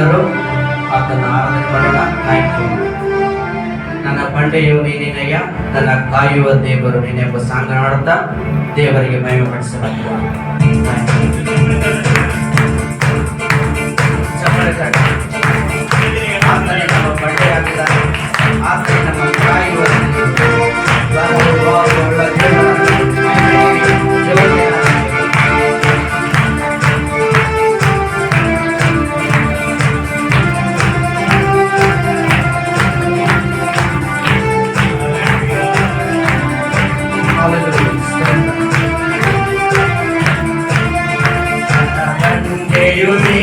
ನಾವೆಲ್ಲರೂ ಆತನ ಆರಾಧನೆ ಥ್ಯಾಂಕ್ ಯು ನನ್ನ ಬಂಡೆಯು ನೀನೇನಯ್ಯ ನನ್ನ ಕಾಯುವ ದೇವರು ನೀನೆಂಬ ಸಾಂಗ ಮಾಡುತ್ತಾ ದೇವರಿಗೆ ಮಹಿಮೆ ಪಡಿಸಲಾಗಿದೆ ಆತನೇ ನಮ್ಮ ಬಂಡೆಯಾಗಿದ್ದಾನೆ ಆತನೇ ನಮ್ಮ ಕಾಯುವ you and me.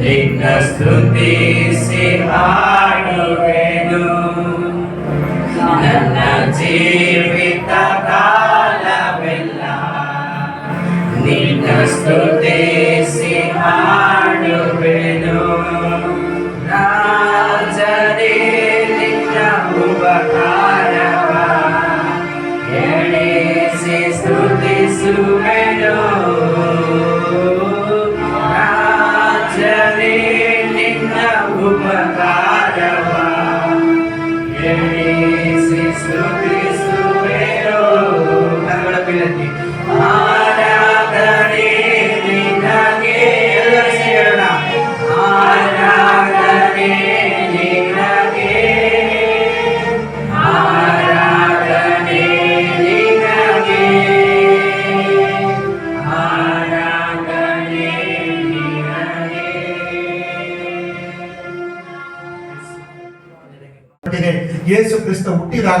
ನಿನ್ನ ಸ್ತುತಿಸಿ ಹಾಡುವೆನು ನನ್ನ ಜೀವಿತ ಕಾಲವೆಲ್ಲ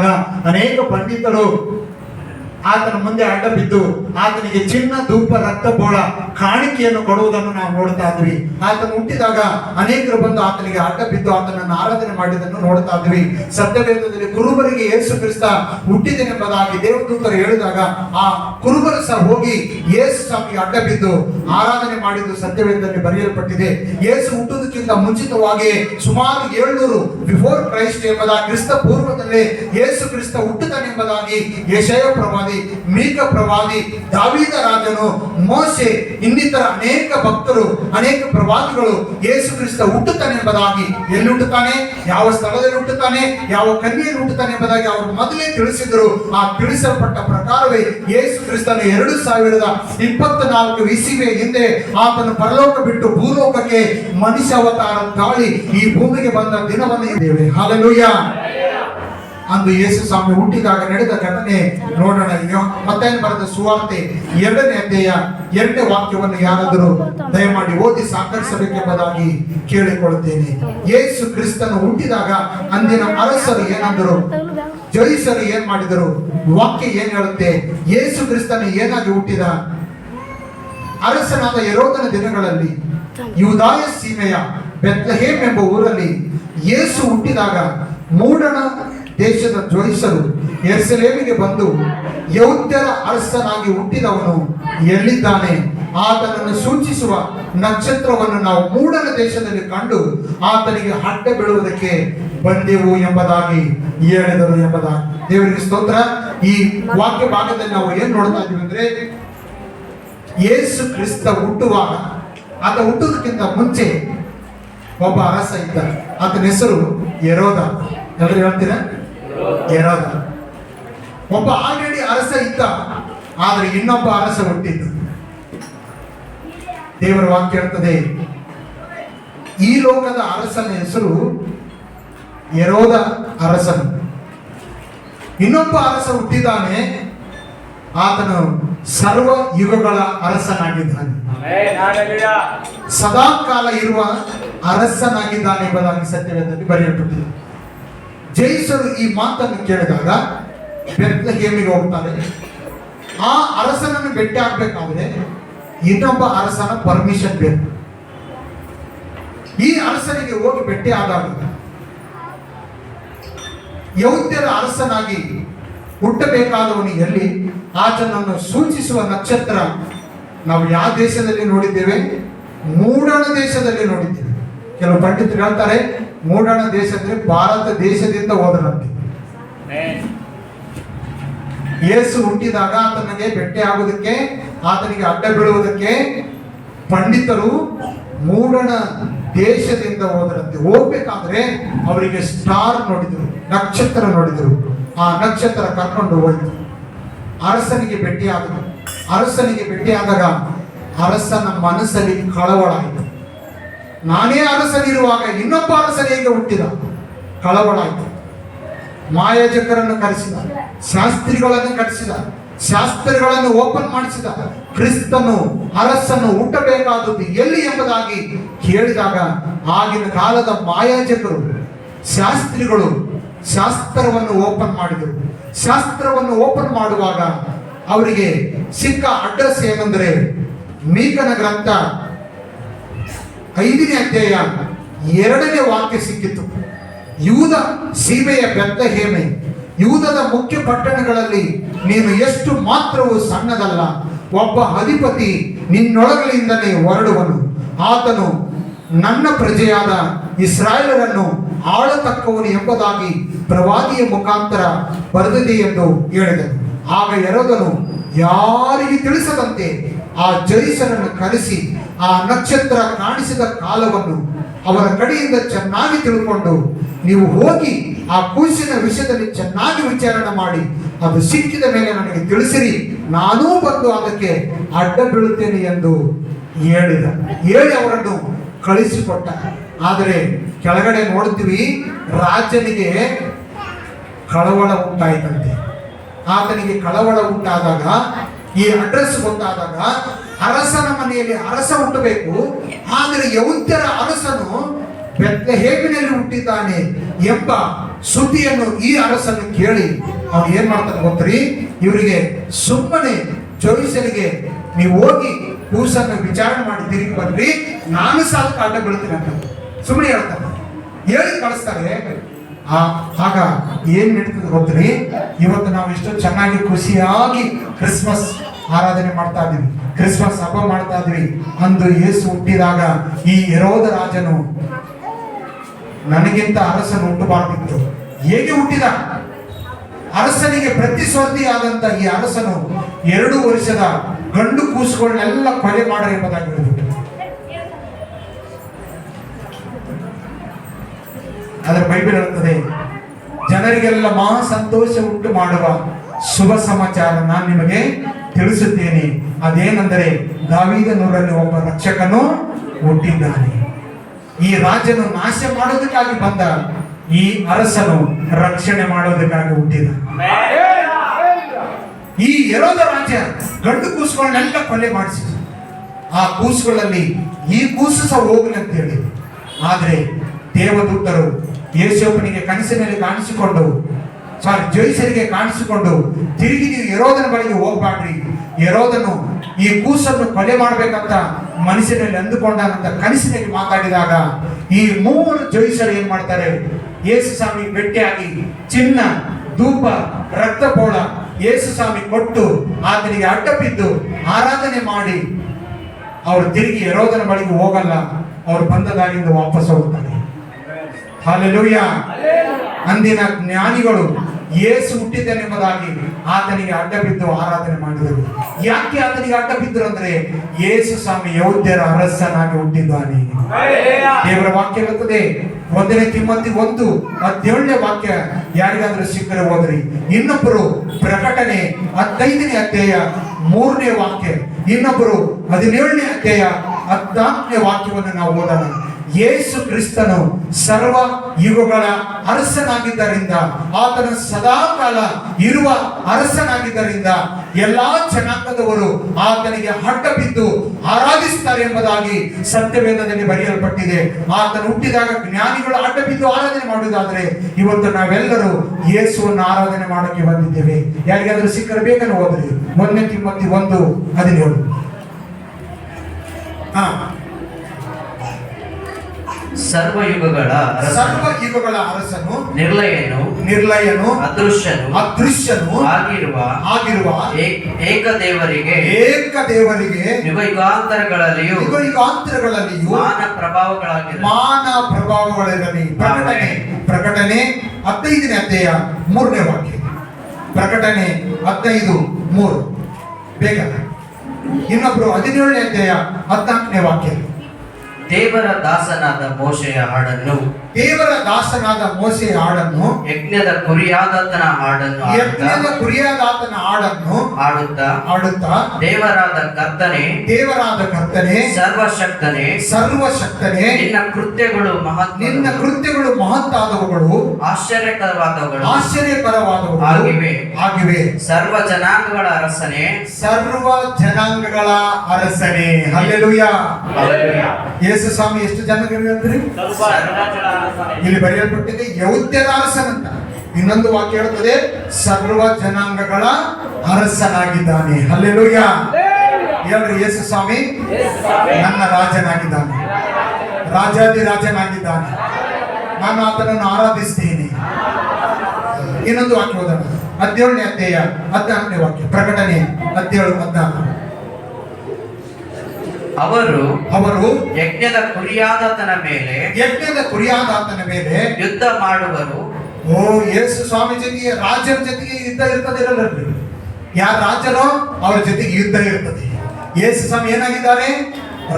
ಹುಟ್ಟಿದಾಗ ಅನೇಕ ಪಂಡಿತರು ಆತನ ಮುಂದೆ ಅಡ್ಡ ಬಿದ್ದು ಆತನಿಗೆ ಚಿನ್ನ, ಧೂಪ, ರಕ್ತ, ಬೋಳ ಕಾಣಿಕೆಯನ್ನು ಕೊಡುವುದನ್ನು ನಾವು ನೋಡ್ತಾ ಇದ್ವಿ. ಆತನು ಹುಟ್ಟಿದಾಗ ಅನೇಕರು ಬಂದು ಆತನಿಗೆ ಅಡ್ಡ ಬಿದ್ದು ಆತನನ್ನು ಆರಾಧನೆ ಮಾಡಿದ್ದನ್ನು ನೋಡ್ತಾ ಇದ್ವಿ. ಸತ್ಯವೇದದಲ್ಲಿ ಕುರುಬರಿಗೆ ಯೇಸು ಕ್ರಿಸ್ತ ಹುಟ್ಟಿದೆನೆಂಬುದಾಗಿ ದೇವದೂತರು ಹೇಳಿದಾಗ ಆ ಕುರುಬರು ಸಹ ಹೋಗಿ ಯೇಸು ಸ್ವಾಮಿಗೆ ಅಡ್ಡ ಬಿದ್ದು ಆರಾಧನೆ ಮಾಡಿದ್ದು ಸತ್ಯವೇದದಲ್ಲಿ ಬರೆಯಲ್ಪಟ್ಟಿದೆ. ಯೇಸು ಹುಟ್ಟುವುದಕ್ಕಿಂತ ಮುಂಚಿತವಾಗಿ ಸುಮಾರು ಏಳ್ನೂರು ಬಿಫೋರ್ ಕ್ರೈಸ್ಟ್ ಎಂಬುದಾಗಿ ಕ್ರಿಸ್ತ ಪೂರ್ವದಲ್ಲಿ ಯೇಸು ಕ್ರಿಸ್ತ ಹುಟ್ಟುತ್ತಾನೆಂಬುದಾಗಿ ಯಶಯ ಪ್ರವಾದಿ ಮೀಕ ಪ್ರವಾದಿ, ದಾವಿದ ರಾಜನು ಮೋಸೆ ಇನ್ನಿತರ ಅನೇಕ ಭಕ್ತರು, ಅನೇಕ ಪ್ರವಾದಿಗಳು ಯೇಸು ಕ್ರಿಸ್ತ ಹುಟ್ಟುತ್ತಾನೆಂಬುದಾಗಿ ಎಲ್ಲಿ ಹುಟ್ಟುತ್ತಾನೆ? ಯಾವ ಸ್ಥಳದಲ್ಲಿ ಹುಟ್ಟುತ್ತಾನೆ? ಯಾವ ಕನ್ಯೆಯಲ್ಲಿ ಹುಟ್ಟುತ್ತಾನೆ ಎಂಬುದಾಗಿ ಅವರು ಮೊದಲೇ ತಿಳಿಸಿದರು ಆ ತಿಳಿಸಲ್ಪಟ್ಟ ಪ್ರಕಾರವೇ ಯೇಸು ಕ್ರಿಸ್ತನು ಎರಡು ಸಾವಿರದ ಇಪ್ಪತ್ನಾಲ್ಕು ಇಸಿವೆ ಹಿಂದೆ ಆತನು ಪರಲೋಕ ಬಿಟ್ಟು ಭೂಲೋಕಕ್ಕೆ ಮನುಷ್ಯ ಅವತಾರ ತಾಳಿ ಈ ಭೂಮಿಗೆ ಬಂದ ದಿನವನ್ನು ಇದ್ದೇವೆ. ಹಾಲೆಲೂಯ. ಅಂದು ಯೇಸು ಸ್ವಾಮಿ ಹುಟ್ಟಿದಾಗ ನಡೆದ ಘಟನೆ ನೋಡೋಣ ಮತ್ತೆ ಬರೆದ ಸುವಾರ್ತೆ? ಎರಡನೇ ಅಧ್ಯಾಯ ಎರಡನೇ ವಾಕ್ಯವನ್ನು ಯಾರಾದರೂ ದಯಮಾಡಿ ಓದಿ ಸಾಕರಿಸಬೇಕೆಂಬುದಾಗಿ ಕೇಳಿಕೊಳ್ಳುತ್ತೇನೆ. ಯೇಸು ಕ್ರಿಸ್ತನು ಹುಟ್ಟಿದಾಗ ಅಂದಿನ ಅರಸರು ಏನಂದರು? ಜಯಿಸರು ಏನ್ ಮಾಡಿದರು? ವಾಕ್ಯ ಏನ್ ಹೇಳುತ್ತೆ? ಯೇಸು ಕ್ರಿಸ್ತನು ಏನಾಗಿ ಹುಟ್ಟಿದ? ಅರಸನಾದ ಯರೋದನ ದಿನಗಳಲ್ಲಿ, ಯುದಾಯ ಸೀಮೆಯ ಬೆತ್ಲಹೇಮ್ ಎಂಬ ಊರಲ್ಲಿ ಯೇಸು ಹುಟ್ಟಿದಾಗ ಮೂಡಣ ದೇಶದ ಜೋಯಿಸಲು ಎರ್ಸಲೇಮಿಗೆ ಬಂದು ಯೌದ್ಯರ ಅರಸನಾಗಿ ಹುಟ್ಟಿದವನು ಎಲ್ಲಿದ್ದಾನೆ? ಆತನನ್ನು ಸೂಚಿಸುವ ನಕ್ಷತ್ರವನ್ನು ನಾವು ಮೂಡನ ದೇಶದಲ್ಲಿ ಕಂಡು ಆತನಿಗೆ ಹಟ್ಟೆ ಬೀಳುವುದಕ್ಕೆ ಬಂದೆವು ಎಂಬುದಾಗಿ ಹೇಳಿದರು ಎಂಬುದಾಗಿ. ದೇವರಿಗೆ ಸ್ತೋತ್ರ. ಈ ವಾಕ್ಯ ಭಾಗದಲ್ಲಿ ನಾವು ಏನ್ ನೋಡ್ತಾ ಇದೀವಿ ಅಂದ್ರೆ ಯೇಸು ಕ್ರಿಸ್ತ ಹುಟ್ಟುವಾಗ, ಆತ ಹುಟ್ಟುವುದಕ್ಕಿಂತ ಮುಂಚೆ ಒಬ್ಬ ಅರಸ ಇದ್ದ. ಆತನ ಹೆಸರು ಎರೋದ ಎಲ್ಲರೂ ಹೇಳ್ತೀರಾ? ಯರೋದ ಒಬ್ಬ ಆಲ್ರೆಡಿ ಅರಸ ಇದ್ದ ಆದರೆ ಇನ್ನೊಬ್ಬ ಅರಸ ಹುಟ್ಟಿದ್ದ. ದೇವರ ವಾಕ್ಯ ಇರ್ತದೆ ಈ ಲೋಕದ ಅರಸನ ಹೆಸರು ಯರೋದ ಅರಸನು. ಇನ್ನೊಬ್ಬ ಅರಸ ಹುಟ್ಟಿದ್ದಾನೆ ಆತನು ಸರ್ವ ಯುಗಗಳ ಅರಸನಾಗಿದ್ದಾನೆ. ಸದಾ ಕಾಲ ಇರುವ ಅರಸನಾಗಿದ್ದಾನೆ ಎಂಬುದಾಗಿ ಸತ್ಯವೇದದಲ್ಲಿ ಬರೆಯಲ್ಪಟ್ಟಿದೆ. ಜಯಿಸರು ಈ ಮಾತನ್ನು ಕೇಳಿದಾಗ ಬೆತ್ಲಹೇಮಿಗೆ ಹೋಗ್ತಾರೆ. ಆ ಅರಸನನ್ನು ಭೇಟಿ ಆಗ್ಬೇಕಾದ್ರೆ ಇನ್ನೊಬ್ಬ ಅರಸನ ಪರ್ಮಿಷನ್ ಬೇಕು. ಈ ಅರಸನಿಗೆ ಹೋಗಿ ಭೇಟಿ ಆದಾಗ ಯೌದ್ಯರ ಅರಸನಾಗಿ ಹುಟ್ಟಬೇಕಾದವನು ಎಲ್ಲಿ? ಆತನನ್ನು ಸೂಚಿಸುವ ನಕ್ಷತ್ರ ನಾವು ಯಾವ ದೇಶದಲ್ಲಿ ನೋಡಿದ್ದೇವೆ? ಮೂಡಣ ದೇಶದಲ್ಲಿ ನೋಡಿದ್ದೇವೆ. ಕೆಲವು ಪಂಡಿತರು ಹೇಳ್ತಾರೆ ಮೂಡಣ ದೇಶ ಅಂದ್ರೆ ಭಾರತ ದೇಶದಿಂದ ಹೋದರಂತೆ ಯೇಸು ಹುಟ್ಟಿದಾಗ ಆತನಿಗೆ ಬೆಟ್ಟೆ ಆಗುವುದಕ್ಕೆ ಆತನಿಗೆ ಅಡ್ಡ ಬೀಳುವುದಕ್ಕೆ ಪಂಡಿತರು ಮೂಡಣ ದೇಶದಿಂದ ಹೋದರಂತೆ. ಹೋಗ್ಬೇಕಾದ್ರೆ ಅವರಿಗೆ ಸ್ಟಾರ್ ನೋಡಿದರು ನಕ್ಷತ್ರ ನೋಡಿದರು. ಆ ನಕ್ಷತ್ರ ಕರ್ಕೊಂಡು ಹೋಯ್ತು. ಅರಸನಿಗೆ ಭೇಟಿಯಾದರು ಅರಸನಿಗೆ ಭೇಟಿಯಾದಾಗ ಅರಸನ ಮನಸ್ಸಲ್ಲಿ ಕಳವಳ ಆಯಿತು. ನಾನೇ ಅರಸನಿರುವಾಗ ಇನ್ನೊಬ್ಬ ಅರಸನ ಹೇಗೆ ಹುಟ್ಟಿದ? ಕಳವಳ ಮಾಯಾಜಕರನ್ನು ಕರೆಸಿದ, ಶಾಸ್ತ್ರಿಗಳನ್ನು ಕರೆಸಿದ, ಶಾಸ್ತ್ರಿಗಳನ್ನು ಓಪನ್ ಮಾಡಿಸಿದ, ಕ್ರಿಸ್ತನು ಅರಸನ್ನು ಹುಟ್ಟಬೇಕಾದದ್ದು ಎಲ್ಲಿ ಎಂಬುದಾಗಿ ಕೇಳಿದಾಗ ಆಗಿನ ಕಾಲದ ಮಾಯಾಜಕರು, ಶಾಸ್ತ್ರಿಗಳು ಶಾಸ್ತ್ರವನ್ನು ಓಪನ್ ಮಾಡಿದರು. ಶಾಸ್ತ್ರವನ್ನು ಓಪನ್ ಮಾಡುವಾಗ ಅವರಿಗೆ ಸಿಕ್ಕ ಅಡ್ರೆಸ್ ಏನಂದ್ರೆ ಮೀಕನ ಗ್ರಂಥ ಐದನೇ ಅಧ್ಯಾಯ ಎರಡನೇ ವಾಕ್ಯ ಸಿಕ್ಕಿತು. ಯೂದ ಸೀಮೆಯ ಬೆತ್ತ ಹೇಮೆ ಯೂದದ ಮುಖ್ಯ ಪಟ್ಟಣಗಳಲ್ಲಿ ನೀನು ಎಷ್ಟು ಮಾತ್ರವೂ ಸಣ್ಣದಲ್ಲ, ಒಬ್ಬ ಅಧಿಪತಿ ನಿನ್ನೊಳಗಳಿಂದಲೇ ಹೊರಡುವನು. ಆತನು ನನ್ನ ಪ್ರಜೆಯಾದ ಇಸ್ರಾಯೇಲರನ್ನು ಆಳತಕ್ಕವನು ಎಂಬುದಾಗಿ ಪ್ರವಾದಿಯ ಮುಖಾಂತರ ಬರೆದಿದೆ ಎಂದು ಹೇಳಿದನು. ಆಗ ಎರದನು ಯಾರಿಗೆ ತಿಳಿಸದಂತೆ ಆ ಜೈಸನನ್ನು ಕರೆಸಿ ಆ ನಕ್ಷತ್ರ ಕಾಣಿಸಿದ ಕಾಲವನ್ನು ಅವರ ಕಡೆಯಿಂದ ಚೆನ್ನಾಗಿ ತಿಳ್ಕೊಂಡು ನೀವು ಹೋಗಿ ಆ ಕೂಸಿನ ವಿಷಯದಲ್ಲಿ ಚೆನ್ನಾಗಿ ವಿಚಾರಣೆ ಮಾಡಿ, ಅದು ಸಿಕ್ಕಿದ ಮೇಲೆ ನನಗೆ ತಿಳಿಸಿರಿ, ನಾನೂ ಬಂದು ಅದಕ್ಕೆ ಅಡ್ಡ ಬೀಳುತ್ತೇನೆ ಎಂದು ಹೇಳಿದ. ಹೇಳಿ ಅವರನ್ನು ಕಳಿಸಿಕೊಟ್ಟ. ಆದರೆ ಕೆಳಗಡೆ ನೋಡ್ತೀವಿ, ರಾಜನಿಗೆ ಕಳವಳ ಉಂಟಾಯಿತಂತೆ. ಆತನಿಗೆ ಕಳವಳ ಉಂಟಾದಾಗ, ಈ ಅಡ್ರೆಸ್ ಗೊತ್ತಾದಾಗ ಅರಸನ ಮನೆಯಲ್ಲಿ ಅರಸ ಹುಟ್ಟಬೇಕು. ಆದರೆ ಯೌದ್ಯರ ಅರಸನು ಹೇಗಿನಲ್ಲಿ ಹುಟ್ಟಿದ್ದಾನೆ ಎಂಬ ಸುದ್ದಿಯನ್ನು ಈ ಅರಸನು ಕೇಳಿ. ಅವನು ಏನ್ ಮಾಡ್ತಾನೆ ಗೊತ್ತರಿ? ಇವರಿಗೆ ಸುಮ್ಮನೆ ಜೋಯಿಸರಿಗೆ ನೀವು ಹೋಗಿ ಕೂಸನ್ನು ವಿಚಾರಣೆ ಮಾಡಿ ತಿರುಗಿ ಬಂದ್ರಿ ನಾನು ಸಾಲ ಕಾಟ ಬೀಳ್ತೀನಿ ಅಂತ. ಸುಮ್ಮನೆ ಹೇಳ್ತಾರೆ ಹೇಳಿ ಕಳಿಸ್ತಾರೆ. ಆ, ಆಗ ಏನ್ ನಡೀತದೆ ಗೊತ್ತ್ರಿ? ಇವತ್ತು ನಾವು ಎಷ್ಟು ಚೆನ್ನಾಗಿ ಖುಷಿಯಾಗಿ ಕ್ರಿಸ್ಮಸ್ ಆರಾಧನೆ ಮಾಡ್ತಾ ಇದ್ವಿ ಕ್ರಿಸ್ಮಸ್ ಹಬ್ಬ ಮಾಡ್ತಾ ಇದೀವಿ ಅಂದು ಯೇಸು ಹುಟ್ಟಿದಾಗ ಈ ಯರೋದ ರಾಜನು ನನಗಿಂತ ಅರಸನು ಹುಟ್ಟಬಾರ್ದಿತ್ತು. ಹೇಗೆ ಹುಟ್ಟಿದ? ಅರಸನಿಗೆ ಪ್ರತಿಸ್ಪರ್ಧಿಯಾದಂತ ಈ ಅರಸನು ಎರಡು ವರ್ಷದ ಗಂಡು ಕೂಸುಗಳನ್ನೆಲ್ಲ ಕೊಲೆ ಮಾಡ ಎಂಬುದಾಗಿ ಅದರ ಬೈಬಲ್ ಹೇಳುತ್ತದೆ, ಜನರಿಗೆಲ್ಲ ಮಹಾ ಸಂತೋಷ ಉಂಟು ಮಾಡುವ ಶುಭ ಸಮಾಚಾರ ನಾನು ನಿಮಗೆ ತಿಳಿಸುತ್ತೇನೆ. ಅದೇನೆಂದರೆ ದಾವಿದನೂರಲ್ಲಿ ಒಬ್ಬ ರಕ್ಷಕನು ಹುಟ್ಟಿದ್ದಾನೆ. ಈ ರಾಜನು ನಾಶ ಮಾಡೋದಕ್ಕಾಗಿ ಬಂದ ಈ ಅರಸನು ರಕ್ಷಣೆ ಮಾಡೋದಕ್ಕಾಗಿ ಹುಟ್ಟಿದ. ಈ ಎರೋದ ರಾಜ ಗಂಡು ಕೂಸುಗಳನ್ನೆಲ್ಲ ಕೊಲೆ ಮಾಡಿಸಿದ. ಆ ಕೂಸುಗಳಲ್ಲಿ ಈ ಕೂಸು ಸಹ ಹೋಗಲಿ ಅಂತ ಹೇಳಿ ಆದ್ರೆ ದೇವದೂತರು ಯೇಸೋಪನಿಗೆ ಕನಸಿನಲ್ಲಿ ಕಾಣಿಸಿಕೊಂಡವು. ಸಾರಿ ಜೈಸರಿಗೆ ಕಾಣಿಸಿಕೊಂಡು ತಿರುಗಿ ನೀವು ಯರೋದನ ಬಳಿಗೆ ಹೋಗ್ಬಾಡ್ರಿ ಯರೋದನು ಈ ಕೂಸನ್ನು ಕೊಲೆ ಮಾಡಬೇಕಂತ ಮನಸ್ಸಿನಲ್ಲಿ ಅಂದುಕೊಂಡಂತ ಕನಸಿನಲ್ಲಿ ಮಾತಾಡಿದಾಗ ಈ ಮೂವರು ಜೈಸರು ಏನ್ ಮಾಡ್ತಾರೆ? ಯೇಸು ಸ್ವಾಮಿ ಭೇಟಿಯಾಗಿ ಚಿನ್ನ, ಧೂಪ, ರಕ್ತಪೋಳ ಯೇಸು ಸ್ವಾಮಿ ಕೊಟ್ಟು ಆತನಿಗೆ ಅಡ್ಡ ಬಿದ್ದು ಆರಾಧನೆ ಮಾಡಿ. ಅವರು ತಿರುಗಿ ಯರೋದನ ಬಳಿಗೆ ಹೋಗಲ್ಲ. ಅವರು ಬಂದ ದಾರಿಯಿಂದ ವಾಪಸ್ ಹೋಗ್ತಾರೆ. ಹಾಲೆಲೂಯ. ಅಂದಿನ ಜ್ಞಾನಿಗಳು ಏಸು ಹುಟ್ಟಿದ್ದನೆಂಬುದಾಗಿ ಆತನಿಗೆ ಅಡ್ಡ ಬಿದ್ದು ಆರಾಧನೆ ಮಾಡಿದರು. ಯಾಕೆ ಆತನಿಗೆ ಅಡ್ಡ ಬಿದ್ದರು ಅಂದ್ರೆ ಯೇಸು ಸ್ವಾಮಿ ಯೌದ್ಯರ ಅರಸನಾಗಿ ಹುಟ್ಟಿದ್ದಾನೆ. ದೇವರ ವಾಕ್ಯ ಇರುತ್ತದೆ ಒಂದನೇ ತಿಮ್ಮತಿ ಒಂದು ಹದಿನೇಳನೇ ವಾಕ್ಯ ಯಾರಿಗಾದ್ರೂ ಸಿಕ್ಕರೆ ಹೋದ್ರಿ ಇನ್ನೊಬ್ಬರು ಪ್ರಕಟಣೆ ಹದಿನೈದನೇ ಅಧ್ಯಾಯ ಮೂರನೇ ವಾಕ್ಯ ಇನ್ನೊಬ್ಬರು ಹದಿನೇಳನೇ ಅಧ್ಯಾಯ ಹದಿನಾಲ್ಕನೇ ವಾಕ್ಯವನ್ನು ನಾವು ಓದೋಣ. ಯೇಸು ಕ್ರಿಸ್ತನು ಸರ್ವ ಯುಗಗಳ ಅರಸನಾಗಿದ್ದರಿಂದ, ಆತನ ಸದಾಕಾಲ ಇರುವ ಅರಸನಾಗಿದ್ದರಿಂದ ಎಲ್ಲಾ ಜನಾಂಗದವರು ಆತನಿಗೆ ಹಡ್ಡ ಬಿದ್ದು ಆರಾಧಿಸುತ್ತಾರೆ ಎಂಬುದಾಗಿ ಸತ್ಯವೇದದಲ್ಲಿ ಬರೆಯಲ್ಪಟ್ಟಿದೆ. ಆತನು ಹುಟ್ಟಿದಾಗ ಜ್ಞಾನಿಗಳು ಅಡ್ಡ ಬಿದ್ದು ಆರಾಧನೆ ಮಾಡುವುದಾದ್ರೆ, ಇವತ್ತು ನಾವೆಲ್ಲರೂ ಯೇಸುವನ್ನು ಆರಾಧನೆ ಮಾಡೋಕೆ ಬಂದಿದ್ದೇವೆ. ಯಾರಿಗಾದ್ರೂ ಸಿಕ್ಕರೆ ಬೇಕನ್ನು ಹೋದ್ರಿ ಮೊನ್ನೆ ತಿಮ್ಮತ್ತಿ ಒಂದು ಹದಿನೇಳು. ಹಾ. ಸರ್ವಯುಗಗಳ ಯುಗಗಳ ಸರ್ವ ಯುಗಗಳ ಅರಸನು ನಿರ್ಲಯನು ನಿರ್ಲಯನು ಅದೃಶ್ಯನು ಅದೃಶ್ಯನು ಆಗಿರುವ ಆಗಿರುವ ಏಕ ದೇವರಿಗೆ ಏಕ ದೇವರಿಗೆ ಯುಗಯುಗಾಂತರಗಳಲ್ಲಿಯೂ ಯುಗಾಂತರಗಳಲ್ಲಿಯೂ ಯುಗ ಯುಗಾಂತರಗಳಲ್ಲಿಯೂ ಮಾನ ಪ್ರಭಾವಗಳಾಗಿ ಮಾನ ಪ್ರಭಾವಗಳಲ್ಲಿ ಪ್ರಕಟಣೆ ಪ್ರಕಟಣೆ ಹದಿನೈದನೇ ಅಧ್ಯಾಯ ಮೂರನೇ ವಾಕ್ಯ. ಪ್ರಕಟಣೆ ಹದಿನೈದು ಮೂರು. ಬೇಗ. ಇನ್ನೊಬ್ರು ಹದಿನೇಳನೇ ಅಧ್ಯಾಯ ಹದಿನಾಲ್ಕನೇ ವಾಕ್ಯ. ದೇವರ ದಾಸನಾದ ಮೋಶೆಯ ಹಾಡನ್ನು ದೇವರ ದಾಸನಾದ ಮೋಶೆಯ ಹಾಡನ್ನು ಯಜ್ಞದ ಕುರಿಯಾದತನ ಹಾಡನ್ನು ಯಜ್ಞದ ಕುರಿಯಾದಾತನ ಹಾಡನ್ನು ಹಾಡುತ್ತಾ ಹಾಡುತ್ತಾ ದೇವರಾದ ಕರ್ತನೆ ದೇವರಾದ ಕರ್ತನೆ ಸರ್ವಶಕ್ತನೆ ಸರ್ವಶಕ್ತನೆ ನಿನ್ನ ಕೃತ್ಯಗಳು ಮಹತ್ ನಿನ್ನ ಕೃತ್ಯಗಳು ಮಹತ್ತಾದವುಗಳು ಆಶ್ಚರ್ಯಕರವಾದವುಗಳು ಆಶ್ಚರ್ಯಕರವಾದವು ಆಗಿವೆ. ಆಗಿವೆ. ಸರ್ವ ಜನಾಂಗಗಳ ಅರಸನೆ. ಸರ್ವ ಜನಾಂಗಗಳ ಅರಸನೆ. ಹಲ್ಲೆಲೂಯ. ಯೇಸು ಸ್ವಾಮಿ, ಎಷ್ಟು ಜನಗಳಿಗೆ ಅಂತ ಇಲ್ಲಿ ಬರೆಯಲ್ಪಟ್ಟಿದೆ ಯೌದ್ಯರ ಅರಸನಂತ. ಇನ್ನೊಂದು ವಾಕ್ಯ ಹೇಳುತ್ತದೆ, ಸರ್ವ ಜನಾಂಗಗಳ ಅರಸನಾಗಿದ್ದಾನೆ. ಅಲ್ಲೆಲ್ಲೂಯ್ಯ ಹೇಳ್ರಿ, ಯೇಸು ಸ್ವಾಮಿ, ನನ್ನ ರಾಜನಾಗಿದ್ದಾನೆ. ರಾಜಾದಿ ರಾಜನಾಗಿದ್ದಾನೆ. ನಾನು ಆತನನ್ನು ಆರಾಧಿಸ್ತೀನಿ. ಇನ್ನೊಂದು ವಾಕ್ಯ ಓದೋಣ. ಹದಿನೇಳನೇ ಅಧ್ಯಾಯ, ಹದಿನಾಲ್ಕನೇ ವಾಕ್ಯ, ಪ್ರಕಟಣೆ, ಹದಿನೇಳು, ಹದಿನಾಲ್ಕು. ಅವರು ಅವರು ಯಜ್ಞದ ಕುರಿಯಾದತನ ಮೇಲೆ ಯಜ್ಞದ ಕುರಿಯಾದಾತನ ಮೇಲೆ ಯುದ್ಧ ಮಾಡುವರು. ಓ ಯೇಸು ಸ್ವಾಮಿ ಜೊತೆಗೆ ರಾಜರ ಜೊತೆಗೆ ಯುದ್ಧ ಇರ್ತದೆ ಯಾರ ರಾಜನೋ ಅವರ ಜೊತೆಗೆ ಯುದ್ಧ ಇರ್ತದೆ. ಯೇಸು ಸ್ವಾಮಿ ಏನಾಗಿದ್ದಾರೆ?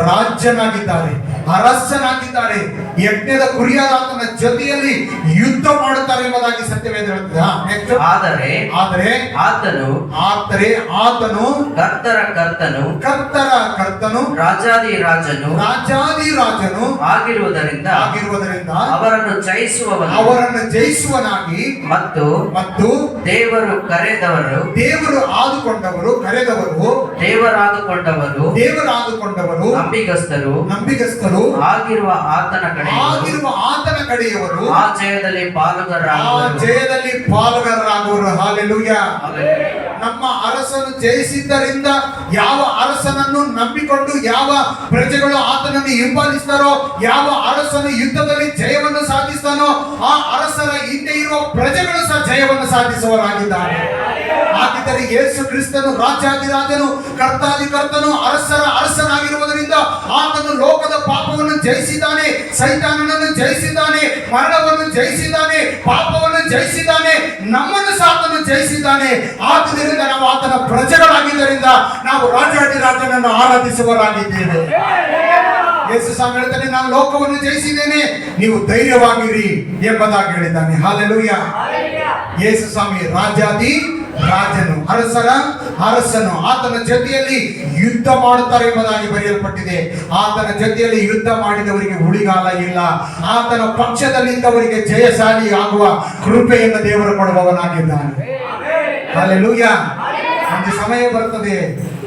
ರಾಜ್ಯನಾಗಿದ್ದಾರೆ ಅರಸನಾಗಿದ್ದಾರೆ. ಯಜ್ಞದ ಕುರಿಯಾದಾತನ ಜೊತೆಯಲ್ಲಿ ಯುದ್ಧ ಮಾಡುತ್ತಾರೆ ಎಂಬುದಾಗಿ ಸತ್ಯವೇದ ಹೇಳುತ್ತದೆ ಆದರೆ ಆದರೆ ಆತನು ಆದರೆ ಆತನು ಕರ್ತರ ಕರ್ತನು ಕರ್ತರ ಕರ್ತನು ರಾಜಾದಿ ರಾಜನು ರಾಜಾದಿ ರಾಜನು ಆಗಿರುವುದರಿಂದ ಆಗಿರುವುದರಿಂದ ಅವರನ್ನು ಜಯಿಸುವವನು ಅವರನ್ನು ಜಯಿಸುವನಾಗಿ ಮತ್ತು ಮತ್ತು ದೇವರು ಕರೆದವರು ದೇವರು ಆದುಕೊಂಡವರು ಕರೆದವರು ದೇವರಾದುಕೊಂಡವರು ದೇವರಾದುಕೊಂಡವರು ನಂಬಿಗಸ್ತರು ನಂಬಿಗಸ್ತರು ಆಗಿರುವ ಆತನ ಕಡೆ ಆಗಿರುವ ಆತನ ಕಡೆಯವರು. ಆ ಜಯದಲ್ಲಿ ಆ ಜಯದಲ್ಲಿ ಪಾಲುಗಾರರಾಗುವರು. ಹಾಲೆಲೂಯ. ನಮ್ಮ ಅರಸನು ಜಯಿಸಿದ್ದರಿಂದ ಯಾವ ಅರಸನನ್ನು ನಂಬಿಕೊಂಡು ಯಾವ ಪ್ರಜೆಗಳು ಆತನನ್ನು ಹಿಂಬಾಲಿಸ್ತಾರೋ ಯಾವ ಅರಸನು ಯುದ್ಧದಲ್ಲಿ ಜಯವನ್ನು ಸಾಧಿಸ್ತಾನೋ ಆ ಅರಸರ ಹಿಂದೆ ಇರುವ ಪ್ರಜೆಗಳು ಸಹ ಜಯವನ್ನು ಸಾಧಿಸುವರಾಗಿದ್ದಾರೆ ಹಾಗಿದ್ದರೆ ಯೇಸು ಕ್ರಿಸ್ತನು ರಾಜಾದಿರಾಜನು ಕರ್ತಾದಿ ಕರ್ತನು ಅರಸರ ಅರಸನಾಗಿರುವುದರಿಂದ ಆತನು ಲೋಕದ ಪಾಪವನ್ನು ಜಯಿಸಿದ್ದಾನೆ ಸೈತಾನನನ್ನು ಜಯಿಸಿದ್ದಾನೆ ಮರಣವನ್ನು ಜಯಿಸಿದ್ದಾನೆ ಪಾಪವನ್ನು ಜಯಿಸಿದ್ದಾನೆ ನಮ್ಮನ್ನು ಸಾತನು ಜಯಿಸಿದ್ದಾನೆ. ಆದುದರಿಂದ ನಾವು ಆತನ ಪ್ರಜೆಗಳಾಗಿದ್ದರಿಂದ ನಾವು ರಾಜಾದಿರಾಜನನ್ನು ಆರಾಧಿಸುವರಾಗಿದ್ದೇವೆ ಯೇಸು ಸ್ವಾಮಿ ಹೇಳ್ತಾನೆ ನಾನು ಲೋಕವನ್ನು ಜಯಿಸಿದ್ದೇನೆ ನೀವು ಧೈರ್ಯವಾಗಿರಿ ಎಂಬುದಾಗಿ ಹೇಳಿದ್ದಾನೆ. ಹಾಲೆಲುಯ್ಯ ಯೇಸು ಸ್ವಾಮಿ ರಾಜಾದಿ ರಾಜನು ಅರಸರ ಅರಸನು ಆತನ ಜೊತೆಯಲ್ಲಿ ಯುದ್ಧ ಮಾಡುತ್ತಾರೆ ಎಂಬುದಾಗಿ ಬರೆಯಲ್ಪಟ್ಟಿದೆ. ಆತನ ಜೊತೆಯಲ್ಲಿ ಯುದ್ಧ ಮಾಡಿದವರಿಗೆ ಉಳಿಗಾಲ ಇಲ್ಲ. ಆತನ ಪಕ್ಷದಲ್ಲಿದ್ದವರಿಗೆ ಜಯಶಾಲಿ ಆಗುವ ಕೃಪೆಯನ್ನು ದೇವರು ಕೊಡುವವನಾಗಿದ್ದಾನೆ. ಹಾಲೆಲೂಯ ಒಂದು ಸಮಯ ಬರ್ತದೆ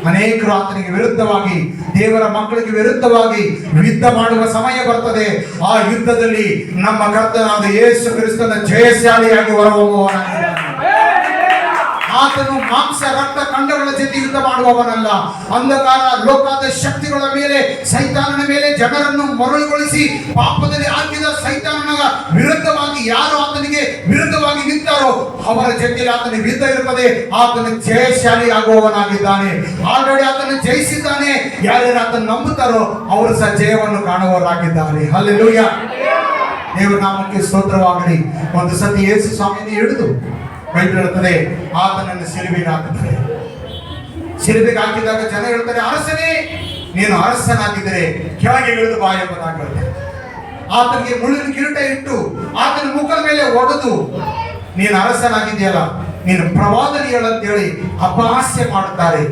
ಅನೇಕರು ಆತನಿಗೆ ವಿರುದ್ಧವಾಗಿ, ದೇವರ ಮಕ್ಕಳಿಗೆ ವಿರುದ್ಧವಾಗಿ ಯುದ್ಧ ಮಾಡುವ ಸಮಯ ಬರ್ತದೆ ಆ ಯುದ್ಧದಲ್ಲಿ ನಮ್ಮ ಕರ್ತನಾದ ಯೇಸು ಕ್ರಿಸ್ತನ ಜಯಶಾಲಿಯಾಗಿ ಹೊರಹೋಗುವವನಾಗಿದ್ದಾನೆ. ಆತನು ಮಾಂಸ, ರಕ್ತ, ಕಂಡಗಳ ಜೊತೆ ಯುದ್ಧ ಮಾಡುವವನಲ್ಲ. ಅಂಧಕಾರ, ಲೋಕದ ಶಕ್ತಿಗಳ ಮೇಲೆ, ಸೈತಾನನ ಮೇಲೆ ಜನರನ್ನು ಮರಳುಗೊಳಿಸಿ ಪಾಪದಲ್ಲಿ ಹಾಕಿದ ಸೈತಾನನ ವಿರುದ್ಧವಾಗಿ ಯಾರು ಆತನಿಗೆ ವಿರುದ್ಧವಾಗಿ ನಿಂತಾರೋ ಅವರ ಜೊತೆಯಲ್ಲಿ ಆತನ ಯುದ್ಧ ಇರುತ್ತದೆ. ಆತನು ಜಯಶಾಲಿ ಆಗುವವನಾಗಿದ್ದಾನೆ ಆಲ್ರೆಡಿ ಆತನ ಜಯಿಸಿದ್ದಾನೆ. ಯಾರ್ಯಾರು ಆತನ ನಂಬುತ್ತಾರೋ ಅವರು ಸಹ ಜಯವನ್ನು ಕಾಣುವವರಾಗಿದ್ದಾರೆ. ಅಲ್ಲೆಲ್ಲೂಯ್ಯ ದೇವರ ನಾಮಕ್ಕೆ ಸ್ತೋತ್ರವಾಗಲಿ. ಒಂದು ಸತಿ ಯೇಸು ಸ್ವಾಮಿಯನ್ನು ಹಿಡಿದು ಬೈಬಲ್ ಹೇಳ್ತದೆ ಆತನನ್ನು ಸಿಲುಬೆಗೆ ಹಾಕುತ್ತಾರೆ ಸಿಲುಬೆಗೆ ಹಾಕಿದಾಗ ಜನ ಹೇಳ್ತಾರೆ, ಅರಸನೇ, ನೀನು ಅರಸನಾಗಿದ್ದರೆ ಕೆಳಗೆ ಇಳಿದು ಬಾ ಎಂಬುದಾಗಿ ಆತನಿಗೆ ಮುಳ್ಳಿನ ಕಿರೀಟ ಇಟ್ಟು ಆತನ ಮುಖದ ಮೇಲೆ ಒಡೆದು, ನೀನು ಅರಸನಾಗಿದೆಯಲ್ಲ ನೀನು ಪ್ರವಾದನಿಗಳಂತೇಳಿ ಅಪಹಾಸ್ಯ ಮಾಡುತ್ತಾರೆ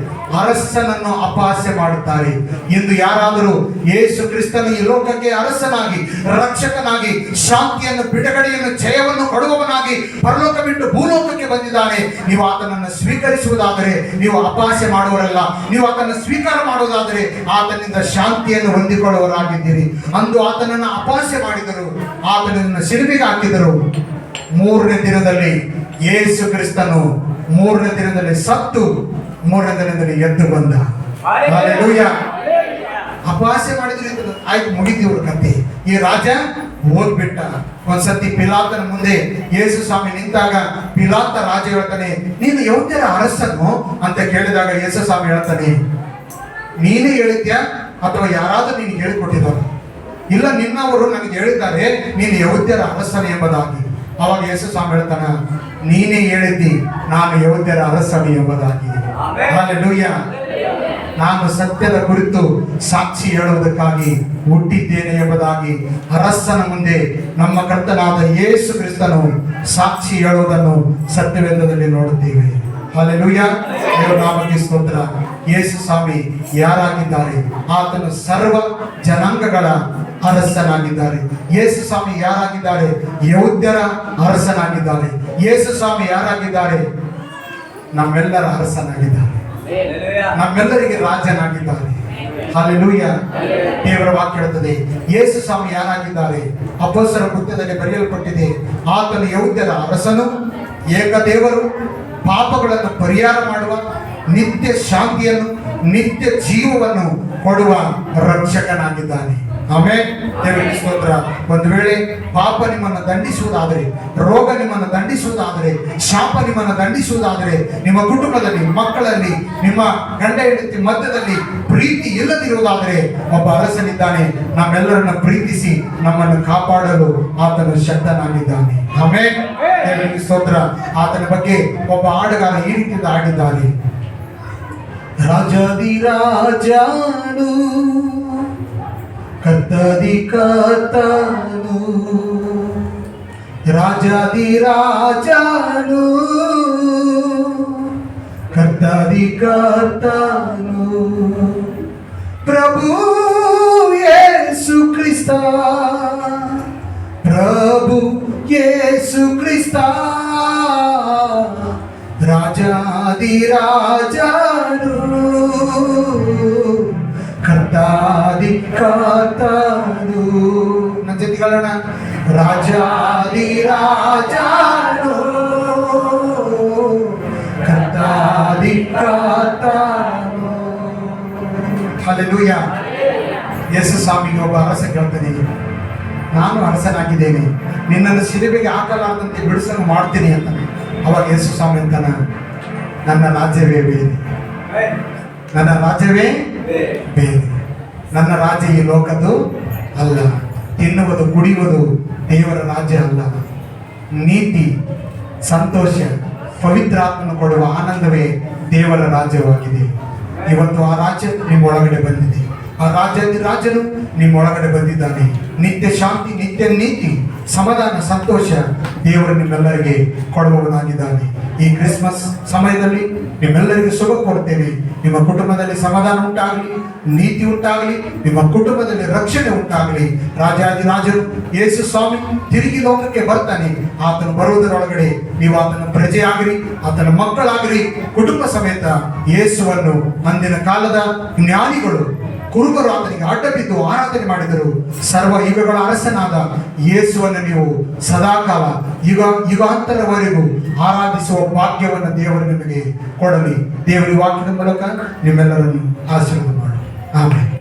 ಅರಸನನ್ನು ಅಪಹಾಸ್ಯ ಮಾಡುತ್ತಾರೆ ಎಂದು ಯಾರಾದರೂ ಯೇಸು ಕ್ರಿಸ್ತನ ಈ ಲೋಕಕ್ಕೆ ಅರಸನಾಗಿ, ರಕ್ಷಕನಾಗಿ, ಶಾಂತಿಯನ್ನು, ಬಿಡುಗಡೆಯನ್ನು, ಜಯವನ್ನು ಕೊಡುವವನಾಗಿ ಪರಲೋಕ ಬಿಟ್ಟು ಭೂಲೋಕಕ್ಕೆ ಬಂದಿದ್ದಾನೆ. ನೀವು ಆತನನ್ನು ಸ್ವೀಕರಿಸುವುದಾದರೆ ನೀವು ಅಪಹಾಸ್ಯ ಮಾಡುವರಲ್ಲ ನೀವು ಆತನ ಸ್ವೀಕಾರ ಮಾಡುವುದಾದರೆ ಆತನಿಂದ ಶಾಂತಿಯನ್ನು ಹೊಂದಿಕೊಳ್ಳುವರಾಗಿದ್ದೀರಿ ಅಂದು ಆತನನ್ನು ಅಪಹಾಸ್ಯ ಮಾಡಿದರು, ಆತನನ್ನು ಸಿಲುಬೆಗೆ ಹಾಕಿದರು. ಮೂರನೇ ದಿನದಲ್ಲಿ ಯೇಸು ಕ್ರಿಸ್ತನು ಮೂರನೇ ದಿನದಲ್ಲಿ ಸತ್ತು ಮೂರನೇ ದಿನದಲ್ಲಿ ಎದ್ದು ಬಂದ. ಅಪಾಸ್ಯ ಅಪಹಾಸ್ಯ ಮಾಡಿದ್ರು ಆಯ್ತು ಮುಗಿತೀವ್ರ ಕತೆ. ಈ ರಾಜ ಹೋಗ್ಬಿಟ್ಟ ಒಂದ್ಸತಿ ಪಿಲಾತನ ಮುಂದೆ ಯೇಸು ಸ್ವಾಮಿ ನಿಂತಾಗ ಪಿಲಾತ ರಾಜ ಹೇಳ್ತಾನೆ ನೀನು ಯೌದ್ಯರ ಅರಸನು? ಅಂತ ಕೇಳಿದಾಗ ಯೇಸು ಸ್ವಾಮಿ ಹೇಳ್ತಾನೆ ನೀನೇ ಹೇಳಿದ್ಯಾ? ಅಥವಾ ಯಾರಾದ್ರೂ ನೀನು ಹೇಳಿಕೊಟ್ಟಿದ್ದಾರೆ? ಇಲ್ಲ ನಿನ್ನವರು ನನಗೆ ಹೇಳಿದ್ದಾರೆ ನೀನು ಯೌದ್ಯರ ಅರಸನ ಎಂಬುದಾಗಿ. ಅವಾಗ ಯೇಸು ಸ್ವಾಮಿ ಹೇಳ್ತಾನ ನೀನೇ ಹೇಳಿದ್ದಿ ನಾನು ಯೌದ್ಯರ ಅರಸನು ಎಂಬುದಾಗಿ. ನಾನು ಸತ್ಯದ ಕುರಿತು ಸಾಕ್ಷಿ ಹೇಳುವುದಕ್ಕಾಗಿ ಹುಟ್ಟಿದ್ದೇನೆ ಎಂಬುದಾಗಿ ಅರಸನ ಮುಂದೆ ನಮ್ಮ ಕರ್ತನಾದ ಯೇಸು ಕ್ರಿಸ್ತನು ಸಾಕ್ಷಿ ಹೇಳುವುದನ್ನು ಸತ್ಯವೇಂದ್ರದಲ್ಲಿ ನೋಡುತ್ತೇವೆ. ನಾಮಕ್ಕೆ ಸ್ತೋತ್ರ. ಯೇಸು ಸ್ವಾಮಿ ಯಾರಾಗಿದ್ದಾರೆ? ಆತನು ಸರ್ವ ಜನಾಂಗಗಳ ಅರಸನಾಗಿದ್ದಾರೆ. ಯೇಸು ಸ್ವಾಮಿ ಯಾರಾಗಿದ್ದಾರೆ? ಯೌದ್ಯರ ಅರಸನಾಗಿದ್ದಾರೆ. ಯೇಸು ಸ್ವಾಮಿ ಯಾರಾಗಿದ್ದಾರೆ? ನಮ್ಮೆಲ್ಲರ ಅರಸನಾಗಿದ್ದಾನೆ. ನಮ್ಮೆಲ್ಲರಿಗೆ ರಾಜನಾಗಿದ್ದಾನೆ. ಹಾಲೆಲೂಯ ದೇವರ ವಾಕ್ಯ ಹೇಳುತ್ತದೆ, ಯೇಸು ಸ್ವಾಮಿ ಯಾರಾಗಿದ್ದಾರೆ? ಅಪೋಸರ ಕೃತ್ಯದಲ್ಲಿ ಬರೆಯಲ್ಪಟ್ಟಿದೆ, ಆತನು ಯೌದ್ಯರ ಅರಸನು ಏಕದೇವರು ಪಾಪಗಳನ್ನು ಪರಿಹಾರ ಮಾಡುವ, ನಿತ್ಯ ಶಾಂತಿಯನ್ನು, ನಿತ್ಯ ಜೀವವನ್ನು ಕೊಡುವ ರಕ್ಷಕನಾಗಿದ್ದಾನೆ. ಸ್ತೋತ್ರ. ಒಂದು ವೇಳೆ ಪಾಪ ನಿಮ್ಮನ್ನು ದಂಡಿಸುವುದಾದರೆ, ರೋಗ ನಿಮ್ಮನ್ನು ದಂಡಿಸುವುದಾದರೆ, ಶಾಪ ನಿಮ್ಮನ್ನು ದಂಡಿಸುವುದಾದರೆ, ನಿಮ್ಮ ಕುಟುಂಬದಲ್ಲಿ, ಮಕ್ಕಳಲ್ಲಿ, ನಿಮ್ಮ ಗಂಡ ಹೆಂಡತಿ ಮಧ್ಯದಲ್ಲಿ ಪ್ರೀತಿ ಇಲ್ಲದಿರುವುದಾದರೆ, ಒಬ್ಬ ಅರಸನಿದ್ದಾನೆ. ನಮ್ಮೆಲ್ಲರನ್ನ ಪ್ರೀತಿಸಿ ನಮ್ಮನ್ನು ಕಾಪಾಡಲು ಆತನ ಶಕ್ತನಾಗಿದ್ದಾನೆ. ಆಮೇಲೆ ಸ್ತೋತ್ರ. ಆತನ ಬಗ್ಗೆ ಒಬ್ಬ ಆಡುಗಾರ ಈ ರೀತಿಯಿಂದ ಆಡಿದ್ದಾನೆ ರಾಜಾದಿ ರಾಜಾನು ಕರ್ತದಿ ಕರ್ತನು ರಾಜಾದಿ ರಾಜಾನು ಕರ್ತದಿ ಕರ್ತನು ಪ್ರಭು ಯೇಸು ಕ್ರಿಸ್ತ ಪ್ರಭು ಯೇಸು ಕ್ರಿಸ್ತ ರಾಜಾದಿ ರಾಜನು ಕರ್ತಾದಿ ಕರ್ತನು ನನ್ನ ಜೊತೆ ಹೇಳೋಣ ರಾಜಾದಿ ರಾಜಾನು. ಕರ್ತಾದಿ ಕರ್ತನು ಹಲ್ಲೆಲೂಯಾ. ಯೇಸು ಸ್ವಾಮಿಗೆ ಒಬ್ಬ ಅರಸ ಕೇಳ್ತಾನೆ. ನಾನು ಅರಸನಾಗಿದ್ದೇನೆ. ನಿನ್ನನ್ನು ಶಿಲುಬೆಗೆ ಹಾಕಲಾರದಂತೆ ಬಿಡಿಸಲು ಮಾಡ್ತೀನಿ ಅಂತಾನೆ. ಅವಾಗ ಯೇಸು ಸ್ವಾಮಿ ಅಂತಾನ ನನ್ನ ರಾಜ್ಯವೇ ಬೇರೆ. ನನ್ನ ರಾಜ್ಯವೇ ಬೇರೆ. ನನ್ನ ರಾಜ್ಯ ಈ ಲೋಕದ್ದು ಅಲ್ಲ. ತಿನ್ನುವುದು, ಕುಡಿಯುವುದು ದೇವರ ರಾಜ್ಯ ಅಲ್ಲ. ನೀತಿ, ಸಂತೋಷ, ಪವಿತ್ರಾತ್ಮನ ಕೊಡುವ ಆನಂದವೇ ದೇವರ ರಾಜ್ಯವಾಗಿದೆ. ಇವತ್ತು ಆ ರಾಜ್ಯ ನಿಮ್ಮ ಒಳಗಡೆ ಬಂದಿದೆ. ಆ ರಾಜ್ಯದ ರಾಜನು ನಿಮ್ಮ ಒಳಗಡೆ ಬಂದಿದ್ದಾನೆ. ನಿತ್ಯ ಶಾಂತಿ, ನಿತ್ಯ ನೀತಿ, ಸಮಾಧಾನ, ಸಂತೋಷ ದೇವರು ನಿಮ್ಮೆಲ್ಲರಿಗೆ ಕೊಡುವವನಾಗಿದ್ದಾನೆ. ಈ ಕ್ರಿಸ್ಮಸ್ ಸಮಯದಲ್ಲಿ ನಿಮ್ಮೆಲ್ಲರಿಗೆ ಶುಭ ಕೊಡ್ತೇನೆ ನಿಮ್ಮ ಕುಟುಂಬದಲ್ಲಿ ಸಮಾಧಾನ ಉಂಟಾಗಲಿ, ನೀತಿ ಉಂಟಾಗಲಿ, ನಿಮ್ಮ ಕುಟುಂಬದಲ್ಲಿ ರಕ್ಷಣೆ ಉಂಟಾಗಲಿ. ರಾಜಾದಿ ರಾಜನು ಯೇಸು ಸ್ವಾಮಿ ತಿರುಗಿ ಲೋಕಕ್ಕೆ ಬರ್ತಾನೆ. ಆತನು ಬರುವುದರೊಳಗಡೆ ನೀವು ಆತನ ಪ್ರಜೆಯಾಗಿರಿ, ಆತನ ಮಕ್ಕಳಾಗಿರಿ. ಕುಟುಂಬ ಸಮೇತ ಯೇಸುವನ್ನು ಅಂದಿನ ಕಾಲದ ಜ್ಞಾನಿಗಳು ಕುರುಬರು ಆತನಿಗೆ ಅಡ್ಡ ಬಿದ್ದು ಆರಾಧನೆ ಮಾಡಿದರು. ಸರ್ವ ಯುಗಗಳ ಅರಸನಾದ ಯೇಸುವನ್ನು ನೀವು ಸದಾಕಾಲ ಯುಗ, ಯುಗಾಂತರವರೆಗೂ ಆರಾಧಿಸುವ ಭಾಗ್ಯವನ್ನು ದೇವರು ನಿಮಗೆ ಕೊಡಲಿ. ದೇವರ ವಾಕ್ಯದ ಮೂಲಕ ನಿಮ್ಮೆಲ್ಲರನ್ನು ಆಶೀರ್ವಾದ ಮಾಡಿ. ಆಮೇಲೆ